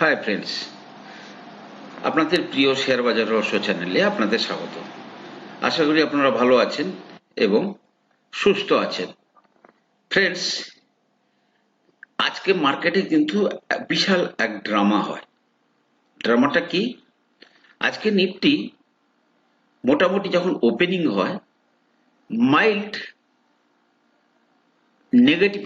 Hi friends আপনাদের প্রিয় share বাজার রহস্য চ্যানেলে আপনাদের স্বাগত। আশা করি আপনারা ভালো আছেন এবং সুস্থ আছেন। ফ্রেন্ডস আজকে মার্কেটে কিন্তু বিশাল এক ড্রামা হয়। ড্রামাটা কি? আজকে নিফটি মোটামুটি যখন ওপেনিং হয়, মাইল্ড নেগেটিভ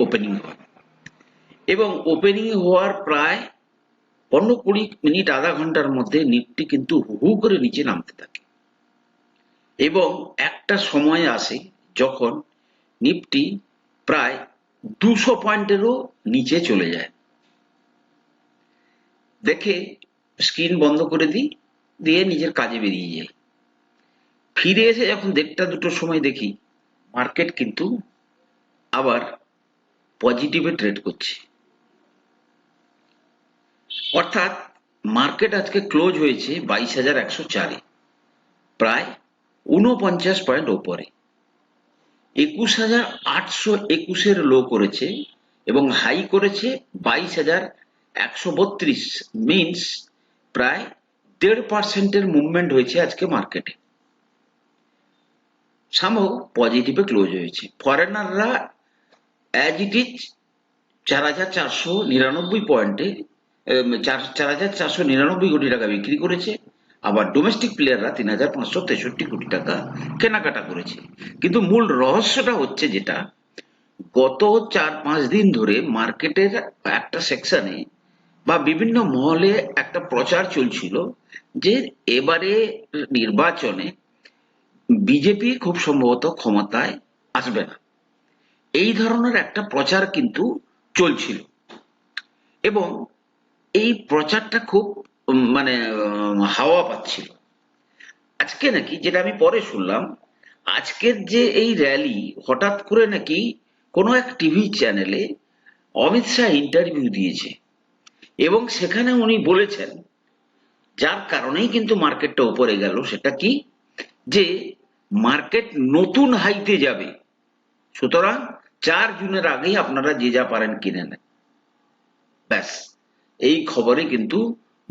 ওপেনিং হয়। এবং ওপেনিং হওয়ার প্রায় পনেরো কুড়ি মিনিট, আধা ঘণ্টার মধ্যে নিফটি কিন্তু হু করে নিচে নামতে থাকে। এবং একটা সময় আসে যখন নিফটি প্রায় দুশো পয়েন্টেরও নিচে চলে যায়। দেখে স্ক্রিন বন্ধ করে দিই, দিয়ে নিজের কাজে বেরিয়ে যাই। ফিরে এসে যখন দেড়টা দুটোর সময় দেখি মার্কেট কিন্তু আবার পজিটিভে ট্রেড করছে। অর্থাৎ মার্কেট আজকে ক্লোজ হয়েছে বাইশ হাজার একশো চারে, প্রায় উনপঞ্চাশ পয়েন্ট ওপরে। একুশ হাজার আটশো একুশের লো করেছে এবং হাই করেছে বাইশ হাজার একশো বত্রিশ মিনস প্রায় দেড় পার্সেন্টের মুভমেন্ট হয়েছে আজকে মার্কেটে সামহ পজিটিভে ক্লোজ হয়েছে। ফরেনাররা অ্যাজ ইট ইজ চার হাজার চারশো নিরানব্বই পয়েন্টে চার হাজার চারশো নিরানব্বই কোটি টাকা বিক্রি করেছে। আবার ডোমেস্টিক প্লেয়াররা তিন হাজার পাঁচশো তেষট্টি কোটি টাকা কেনাকাটা করেছে। কিন্তু মূল রহস্যটা হচ্ছে যেটা, গত চার, পাঁচ দিন ধরে মার্কেটের একটা সেকশনে বা বিভিন্ন মহলে একটা প্রচার চলছিল যে এবারে নির্বাচনে বিজেপি খুব সম্ভবত ক্ষমতায় আসবে না। এই ধরনের একটা প্রচার কিন্তু চলছিল। এবং এই প্রচারটা খুব মানে হাওয়া পাচ্ছিল। আজকে নাকি, যেটা আমি পরে শুনলাম, আজকের যে এই র্যালি, হঠাৎ করে নাকি কোনো এক টিভি চ্যানেলে অমিত শাহ ইন্টারভিউ দিয়েছে। এবং সেখানে উনি বলেছেন, যার কারণেই কিন্তু মার্কেটটা উপরে গেল, সেটা কি? যে মার্কেট নতুন হাইতে যাবে। সুতরাং চার জুনের আগেই আপনারা যে যা পারেন কিনে নেন। ব্যাস। এই খবরে কিন্তু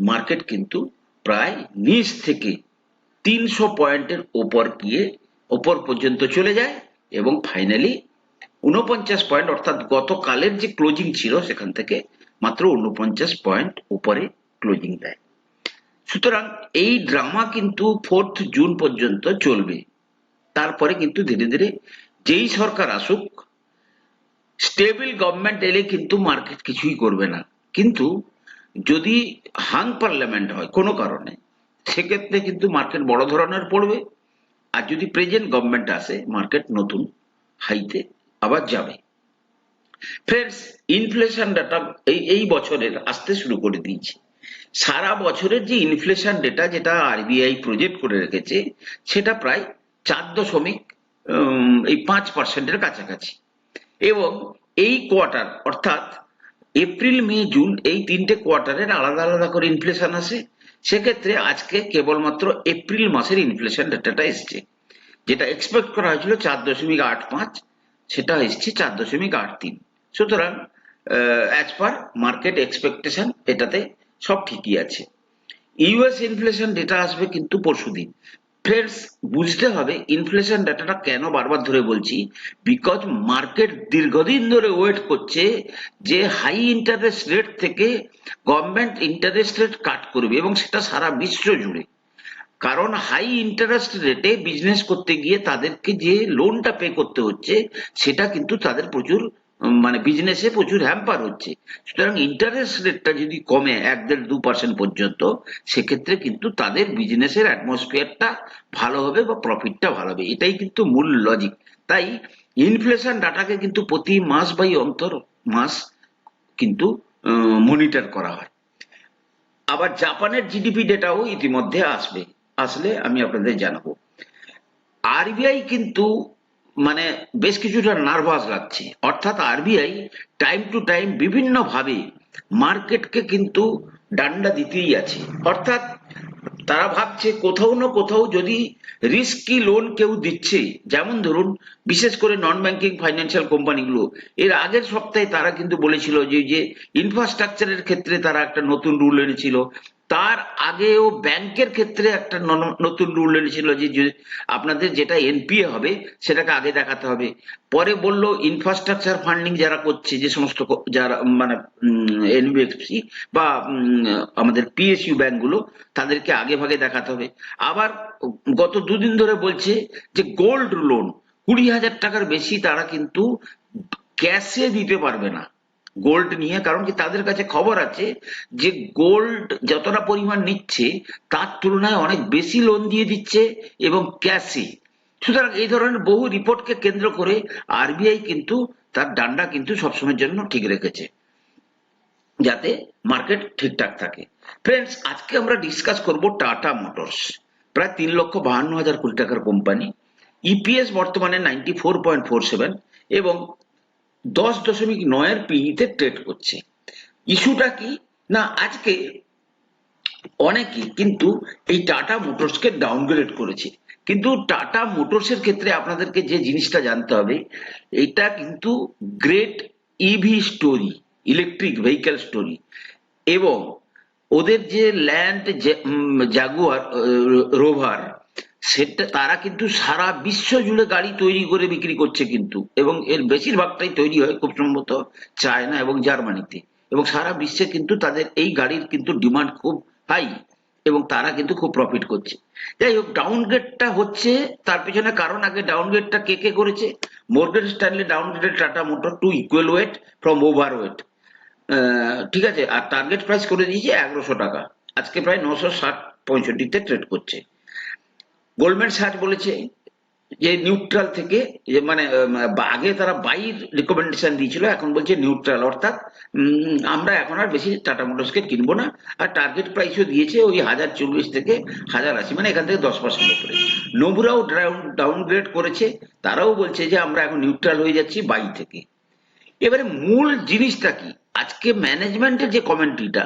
মার্কেট কিন্তু প্রায় নিচ থেকে তিনশো পয়েন্টের ওপর গিয়ে ওপর পর্যন্ত চলে যায় এবং ফাইনালি উনপঞ্চাশ পয়েন্ট অর্থাৎ গতকালের যে ক্লোজিং ছিল সেখান থেকে মাত্র উনপঞ্চাশ পয়েন্ট উপরে ক্লোজিং দেয়। সুতরাং এই ড্রামা কিন্তু ফোর্থ জুন পর্যন্ত চলবে। তারপরে কিন্তু ধীরে ধীরে যেই সরকার আসুক স্টেবল গভর্নমেন্ট এলে কিন্তু মার্কেট কিছুই করবে না। কিন্তু যদি হাং পার্লামেন্ট হয় কোনো কারণে, সেক্ষেত্রে কিন্তু মার্কেট বড় ধরনের পড়বে। আর যদি প্রেজেন্ট গভর্নমেন্ট আসে, মার্কেট নতুন হাইতে আবার যাবে। ফ্রেন্ডস, ইনফ্লেশন ডাটা এই এই বছরের আসতে শুরু করে দিয়েছে। সারা বছরের যে ইনফ্লেশন ডেটা যেটা আরবিআই প্রজেক্ট করে রেখেছে, সেটা প্রায় চার দশমিক এই পাঁচ পার্সেন্টের কাছাকাছি। এবং এই কোয়ার্টার, অর্থাৎ এপ্রিল, মে, জুন এই তিনটে কোয়ার্টারের আলাদা আলাদা করে ইনফ্লেশন আসে। সেক্ষেত্রে আজকে কেবলমাত্র এপ্রিল মাসের ইনফ্লেশন ডেটাটা এসছে। যেটা এক্সপেক্ট করা হয়েছিল চার দশমিক আট পাঁচ, সেটা এসছে চার দশমিক আট তিন। সুতরাং অ্যাজ পার মার্কেট এক্সপেকটেশন এটাতে সব ঠিকই আছে। ইউএস ইনফ্লেশন ডেটা আসবে কিন্তু পরশুদিন। ফ্রেন্ডস বুঝতে হবে ইনফ্লেশন ডাটাটা কেন বারবার ধরে বলছি? বিকজ মার্কেট দীর্ঘদিন ধরে ওয়েট করছে যে হাই ইন্টারেস্ট রেট থেকে গভর্নমেন্ট ইন্টারেস্ট রেট কাট করবে এবং সেটা সারা বিশ্ব জুড়ে। কারণ হাই ইন্টারেস্ট রেটে বিজনেস করতে গিয়ে তাদেরকে যে লোনটা পে করতে হচ্ছে, সেটা কিন্তু তাদের প্রচুর মানে বিজনেসে প্রচুর হ্যাম্পার হচ্ছে। সুতরাং ইন্টারেস্ট রেটটা যদি কমে এক দেড় দু পার্সেন্ট পর্যন্ত, সেক্ষেত্রে কিন্তু তাদের বিজনেসের অ্যাটমসফিয়ারটা ভালো হবে বা প্রফিটটা ভালো হবে। এটাই কিন্তু মূল লজিক তাই ইনফ্লেশন ডাটাকে কিন্তু প্রতি মাস বাই অন্তর মাস কিন্তু মনিটর করা হয়। আবার জাপানের জিডিপি ডেটাও ইতিমধ্যে আসবে। আসলে আমি আপনাদের জানাব। আরবিআই কিন্তু মানে বেশ কিছুটা নার্ভাস লাগছে। অর্থাৎ আরবিআই টাইম টু টাইম বিভিন্ন ভাবে মার্কেটকে কিন্তু ডান্ডা দিতেই আছে। অর্থাৎ তারা ভাবছে কোথাও না কোথাও যদি রিস্কি লোন কেউ দিচ্ছে, যেমন ধরুন বিশেষ করে নন ব্যাংকিং ফাইন্যান্সিয়াল কোম্পানিগুলো এর আগের সপ্তাহে তারা কিন্তু বলেছিল যে যে ইনফ্রাস্ট্রাকচারের ক্ষেত্রে তারা একটা নতুন রুল এনেছিল। তার আগেও ব্যাংকের ক্ষেত্রে একটা নতুন রুল এনেছিল যে আপনাদের যেটা এনপিএ হবে সেটাকে আগে দেখাতে হবে। পরে বলল ইনফ্রাস্ট্রাকচার ফান্ডিং যারা করছে, যে সমস্ত যারা মানে এনবিএফসি বা আমাদের পিএসইউ ব্যাংকগুলো, তাদেরকে আগে ভাগে দেখাতে হবে। আবার গত দুদিন ধরে বলছে যে গোল্ড লোন কুড়ি হাজার টাকার বেশি তারা কিন্তু ক্যাশে দিতে পারবে না। গোল্ড নিয়ে, কারণ কি তাদের কাছে খবর আছে যে গোল্ড যতটা পরিমাণ নিচ্ছে, তার তুলনায় অনেক বেশি লোন দিয়ে দিচ্ছে এবং ক্যাশে সুতরাং এই ধরনের বহু রিপোর্টকে কেন্দ্র করে আরবিআই কিন্তু তার ডান্ডা কিন্তু সবসময়ের জন্য ঠিক রেখেছে, যাতে মার্কেট ঠিকঠাক থাকে। ফ্রেন্ডস আজকে আমরা ডিসকাস করব টাটা মোটরস প্রায় তিন লক্ষ বাহান্ন হাজার কোটি টাকার কোম্পানি ইপিএস বর্তমানে ninety four point four seven এবং দশ দশমিক নয়ের পিইতে ট্রেড করছে। ইস্যুটা কি? না, আজকে অনেকে কিন্তু এই টাটা মোটরসকে ডাউনগ্রেড করেছে। কিন্তু টাটা মোটরসের ক্ষেত্রে আপনাদেরকে যে জিনিসটা জানতে হবে, এটা কিন্তু great EV story electric vehicle story এবং ওদের যে ল্যান্ড জাগুয়ার রোভার সেটা তারা কিন্তু সারা বিশ্ব জুড়ে গাড়ি তৈরি করে বিক্রি করছে কিন্তু। এবং এর বেশিরভাগটাই তৈরি হয় খুব সম্ভবত চায়না এবং জার্মানিতে। এবং সারা বিশ্বে কিন্তু তাদের এই গাড়ির কিন্তু ডিমান্ড খুব হাই এবং তারা কিন্তু খুব প্রফিট করছে। যাই হোক ডাউনগ্রেডটা হচ্ছে, তার পেছনে কারণ আগে ডাউনগ্রেডটা কে কে করেছে? Morgan Stanley downgraded Tata motor to equal weight from over weight ঠিক আছে? আর টার্গেট প্রাইস করে দিয়েছে এগারোশো টাকা। আজকে প্রায় নশো ষাট পঁয়ষট্টিতে ট্রেড করছে। গোল্ডম্যান সার্চ বলেছে যে নিউট্রাল থেকে, যে মানে আগে তারা বাইর রিকমেন্ডেশন দিয়েছিল, এখন বলছে নিউট্রাল অর্থাৎ আমরা এখন আর বেশি টাটা মোটরসকে কিনবো না। আর টার্গেট প্রাইসও দিয়েছে ওই হাজার চল্লিশ থেকে হাজার আশি মানে এখান থেকে দশ পার্সেন্ট উপরে। নোবরাও ডাউনগ্রেড করেছে। তারাও বলছে যে আমরা এখন নিউট্রাল হয়ে যাচ্ছি বাই থেকে। এবারে মূল জিনিসটা কি? আজকে ম্যানেজমেন্টের যে কমেন্ট্রিটা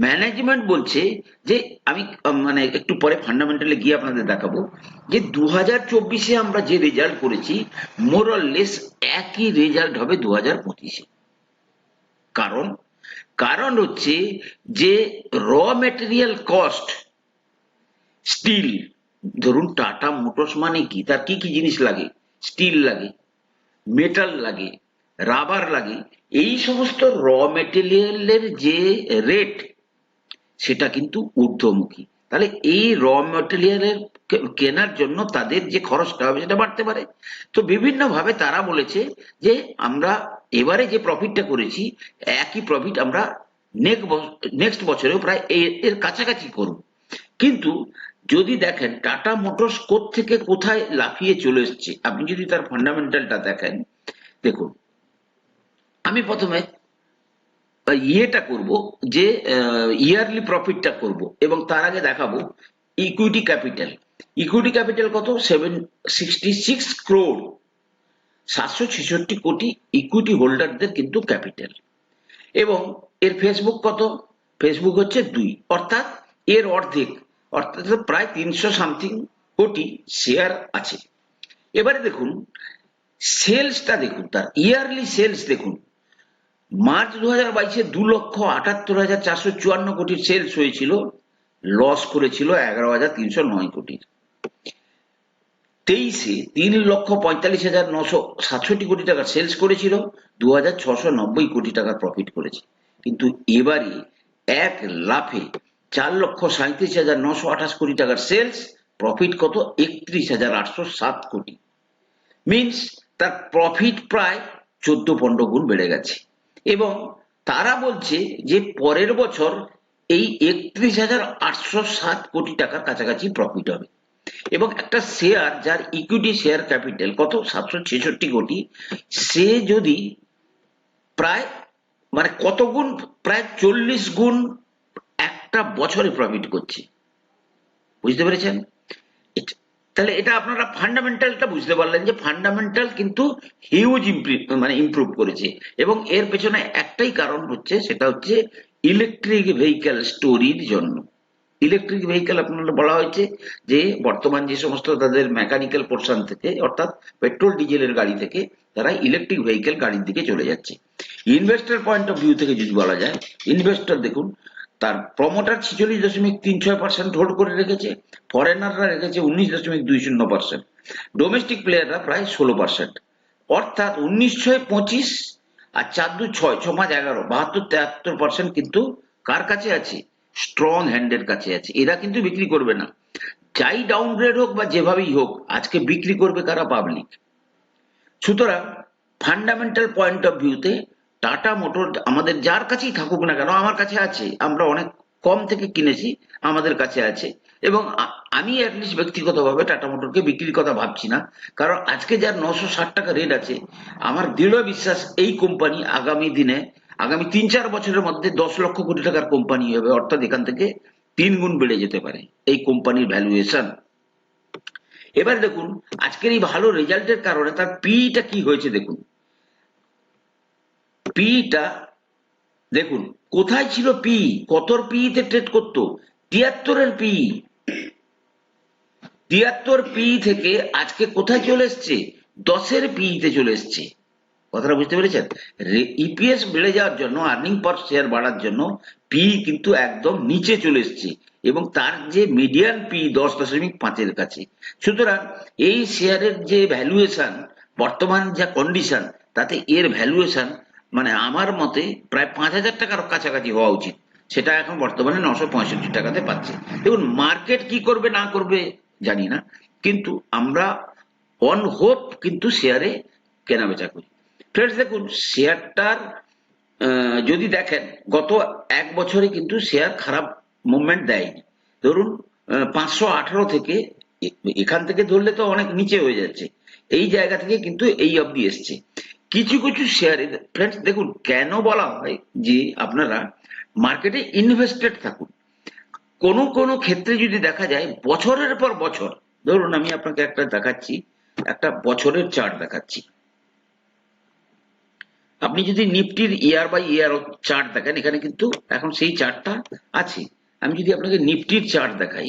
ম্যানেজমেন্ট বলছে যে, আমি মানে একটু পরে ফান্ডামেন্টালে গিয়ে আপনাদের দেখাবো যে দু হাজার চব্বিশে আমরা যে রেজাল্ট করেছি মোরলেস একই রেজাল্ট হবে দু হাজার পঁচিশে। কারণ কারণ হচ্ছে যে র মেটেরিয়াল কস্ট স্টিল ধরুন টাটা মোটরস মানে কি? তার কি কি জিনিস লাগে? স্টিল লাগে মেটাল লাগে রাবার লাগে, এই সমস্ত র মেটেরিয়ালের যে রেট সেটা কিন্তু ঊর্ধ্বমুখী। তাহলে এই র মেটেরিয়ালের কেনার জন্য তাদের যে খরচটা হবে সেটা বাড়তে পারে। তো বিভিন্ন ভাবে তারা বলেছে যে আমরা এবারে যে প্রফিটটা করেছি, একই প্রফিট আমরা নেক্সট বছরেও প্রায় এর কাছাকাছি করব। কিন্তু যদি দেখেন টাটা মোটরস থেকে কোথায় লাফিয়ে চলে এসছে, আপনি যদি তার ফান্ডামেন্টালটা দেখেন, দেখুন আমি প্রথমে ইয়েটা করব যে ইয়ারলি প্রফিটটা করব এবং তার আগে দেখাবো ইকুইটি ক্যাপিটাল ইকুইটি ক্যাপিটাল কত? সেভেন সিক্সটি সিক্স ক্রোড সাতশো ছেষট্টি কোটি ইকুইটি হোল্ডারদের কিন্তু ক্যাপিটাল এবং এর ফেসবুক কত? ফেসবুক হচ্ছে দুই। অর্থাৎ এর অর্ধেক, অর্থাৎ প্রায় তিনশো সামথিং কোটি শেয়ার আছে। এবারে দেখুন সেলসটা দেখুন, তার ইয়ারলি সেলস দেখুন। মার্চ দু হাজার বাইশে দু লক্ষ আটাত্তর হাজার চারশো চুয়ান্ন কোটির সেলস হয়েছিল লস করেছিল এগারো হাজার তিনশো নয় কোটির। তেইশে তিন লক্ষ পঁয়তাল্লিশ হাজার নশো সাতষট্টি কোটি টাকার সেলস করেছিল দু হাজার ছশো নব্বই কোটি টাকার প্রফিট করেছে। কিন্তু এবারে এক লাফে চার লক্ষ সাঁত্রিশ হাজার নশো আঠাশ কোটি টাকার সেলস প্রফিট কত? একত্রিশ হাজার আটশো সাত কোটি। মিনস তার প্রফিট প্রায় চোদ্দ পনেরো গুণ বেড়ে গেছে। এবং তারা বলছে যে পরের বছর এই একত্রিশ হাজার আটশো সাত কোটি টাকার কাছাকাছি প্রফিট হবে। এবং একটা শেয়ার যার ইকুইটি শেয়ার ক্যাপিটাল কত? সাতশো ছেষট্টি কোটি। সে যদি প্রায় মানে কত গুণ? প্রায় চল্লিশ গুণ একটা বছরে প্রফিট করছে। বুঝতে পেরেছেন? তাহলে এটা আপনারা ফান্ডামেন্টালটা বুঝতে পারলেন যে ফান্ডামেন্টাল কিন্তু হিউজ মানে ইমপ্রুভ করেছে। এবং এর পেছনে একটাই কারণ হচ্ছে, সেটা হচ্ছে ইলেকট্রিক ভেহিক্যাল স্টোরির জন্য। ইলেকট্রিক ভেহিকেল আপনারা বলা হয়েছে যে, বর্তমান যে সমস্ত তাদের মেকানিক্যাল পোর্শন থেকে, অর্থাৎ পেট্রোল ডিজেলের গাড়ি থেকে, তারা ইলেকট্রিক ভেহিকেল গাড়ির দিকে চলে যাচ্ছে। ইনভেস্টর পয়েন্ট অফ ভিউ থেকে যদি বলা যায় ইনভেস্টর দেখুন তার প্রমোটার ছিচল্লিশ দশমিক তিন ছয় পার্সেন্ট হোল্ড করে রেখেছে ফরেনাররা রেখেছে উনিশ দশমিক দুই শূন্য পার্সেন্ট ডোমেস্টিক প্লেয়াররা প্রায় ষোলো পার্সেন্ট অর্থাৎ উনিশ ছয় পঁচিশ আর চার দু ছয়, ছ পাঁচ এগারো, বাহাত্তর তেহাত্তর পার্সেন্ট কিন্তু কার কাছে আছে? স্ট্রং হ্যান্ডের কাছে আছে। এরা কিন্তু বিক্রি করবে না। যাই ডাউনগ্রেড হোক বা যেভাবেই হোক, আজকে বিক্রি করবে কারা পাবলিক সুতরাং ফান্ডামেন্টাল পয়েন্ট অফ ভিউতে টাটা মোটর আমাদের যার কাছেই থাকুক না কেন, আমার কাছে আছে। আমরা অনেক কম থেকে কিনেছি, আমাদের কাছে আছে। এবং আমি অ্যাটলিস্ট ব্যক্তিগতভাবে টাটা মোটরকে বিক্রির কথা ভাবছি না। কারণ আজকে যার নশো ষাট টাকা রেট আছে, আমার দৃঢ় বিশ্বাস এই কোম্পানি আগামী দিনে, আগামী তিন চার বছরের মধ্যে দশ লক্ষ কোটি টাকার কোম্পানি হবে, অর্থাৎ এখান থেকে তিন গুণ বেড়ে যেতে পারে এই কোম্পানির ভ্যালুয়েশন এবার দেখুন, আজকের এই ভালো রেজাল্টের কারণে তার পিটা কি হয়েছে দেখুন। পিটা, দেখুন, কোথায় ছিল পি? কতর পিতে ট্রেড করতো? তিয়াত্তরের পি। তিয়াত্তর পি থেকে আজকে কোথায় চলে এসছে? দশের পিতে চলে এসছে। কথাটা বুঝতে পেরেছেন? ইপিএস বেড়ে যাওয়ার জন্য আর্নিং পার শেয়ার বাড়ার জন্য পি কিন্তু একদম নিচে চলে এসছে এবং তার যে মিডিয়ান পি দশ দশমিক পাঁচের কাছে। সুতরাং এই শেয়ারের যে ভ্যালুয়েশন বর্তমান যা কন্ডিশন তাতে এর ভ্যালুয়েশন মানে আমার মতে প্রায় পাঁচ হাজার টাকার কাছাকাছি হওয়া উচিত। সেটা এখন বর্তমানে নশো পঁয়ষট্টি টাকাতে পাচ্ছে। দেখুন মার্কেট কি করবে, না করবে, জানি না। কিন্তু আমরা অন হোপ কিন্তু শেয়ারে কেনা বেচা করি। ফ্রেন্ডস দেখুন শেয়ারটার যদি দেখেন, গত এক বছরে কিন্তু শেয়ার খারাপ মুভমেন্ট দেয়নি। ধরুন পাঁচশো আঠারো থেকে এখান থেকে ধরলে তো অনেক নিচে হয়ে যাচ্ছে। এই জায়গা থেকে কিন্তু এই অবধি এসছে। কিছু কিছু শেয়ারে ফ্রেন্ডস দেখুন, কেন বলা হয় যে আপনারা মার্কেটে ইনভেস্টেড থাকুন? কোনো কোনো ক্ষেত্রে যদি দেখা যায়, বছরের পর বছর, ধরুন আমি আপনাকে একটা দেখাচ্ছি, একটা বছরের চার্ট দেখাচ্ছি। আপনি যদি নিফটির ইয়ার বাই ইয়ার চার্ট দেখেন, এখানে কিন্তু এখন সেই চার্টটা আছে। আমি যদি আপনাকে নিফটির চার্ট দেখাই,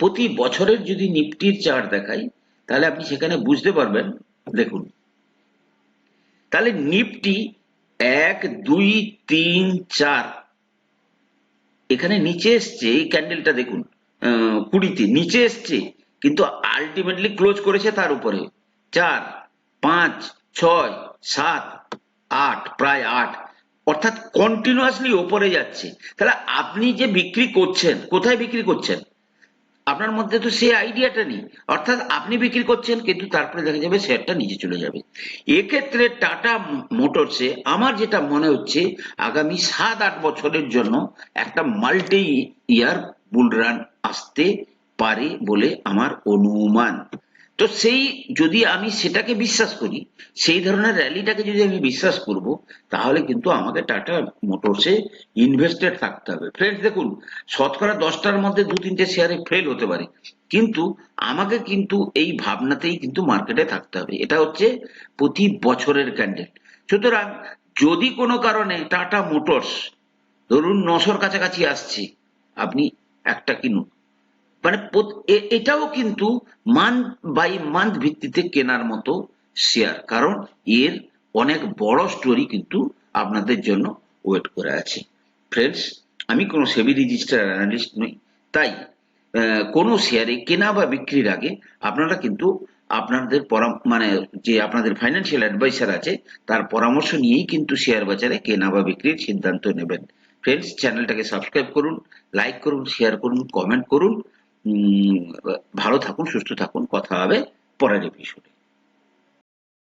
প্রতি বছরের যদি নিফটির চার্ট দেখাই, তাহলে আপনি সেখানে বুঝতে পারবেন দেখুন। তাহলে নিফটি এক, দুই, তিন, চার। এখানে নিচে এসছে, এই ক্যান্ডেলটা দেখুন কুড়িতে, নিচে এসছে, কিন্তু আলটিমেটলি ক্লোজ করেছে তার উপরে। চার, পাঁচ, ছয়, সাত, আট, প্রায় আট। অর্থাৎ কন্টিনিউয়াসলি ওপরে যাচ্ছে। তাহলে আপনি যে বিক্রি করছেন, কোথায় বিক্রি করছেন? আপনার মধ্যে তো সেই আইডিয়াটা নেই। অর্থাৎ আপনি বিক্রি করছেন, কিন্তু তারপরে দেখা যাবে শেয়ারটা নিচে চলে যাবে। এক্ষেত্রে টাটা মোটরসে আমার যেটা মনে হচ্ছে, আগামী সাত আট বছরের জন্য একটা মাল্টি ইয়ার বুলরান আসতে পারে বলে আমার অনুমান। তো সেই যদি আমি সেটাকে বিশ্বাস করি, সেই ধরনের র্যালিটাকে যদি আমি বিশ্বাস করব, তাহলে কিন্তু আমাকে টাটা মোটরসে ইনভেস্টেড থাকতে হবে। ফ্রেন্ডস দেখুন, শতকরা দশটার মধ্যে দু তিনটে শেয়ারে ফেল হতে পারে। কিন্তু আমাকে কিন্তু এই ভাবনাতেই কিন্তু মার্কেটে থাকতে হবে। এটা হচ্ছে প্রতি বছরের ক্যান্ডেল সুতরাং যদি কোনো কারণে টাটা মোটরস, ধরুন নশোর কাছাকাছি আসছে, আপনি একটা কিনুন। মানে এটাও কিন্তু মান্থ বাই মান্থ ভিত্তিতে কেনার মতো শেয়ার কারণ এর অনেক বড় স্টোরি কিন্তু আপনাদের জন্য ওয়েট করে আছে। ফ্রেন্ডস আমি কোনো সেবি রেজিস্টার অ্যানালিস্ট নই। তাই কোনো শেয়ারে কেনা বা বিক্রির আগে আপনারা কিন্তু আপনাদের পরাম- মানে যে আপনাদের ফাইন্যান্সিয়াল অ্যাডভাইসার আছে, তার পরামর্শ নিয়েই কিন্তু শেয়ার বাজারে কেনা বা বিক্রির সিদ্ধান্ত নেবেন। ফ্রেন্ডস চ্যানেলটাকে সাবস্ক্রাইব করুন লাইক করুন শেয়ার করুন কমেন্ট করুন। ভালো থাকুন সুস্থ থাকুন কথা হবে পরের এপিসোডে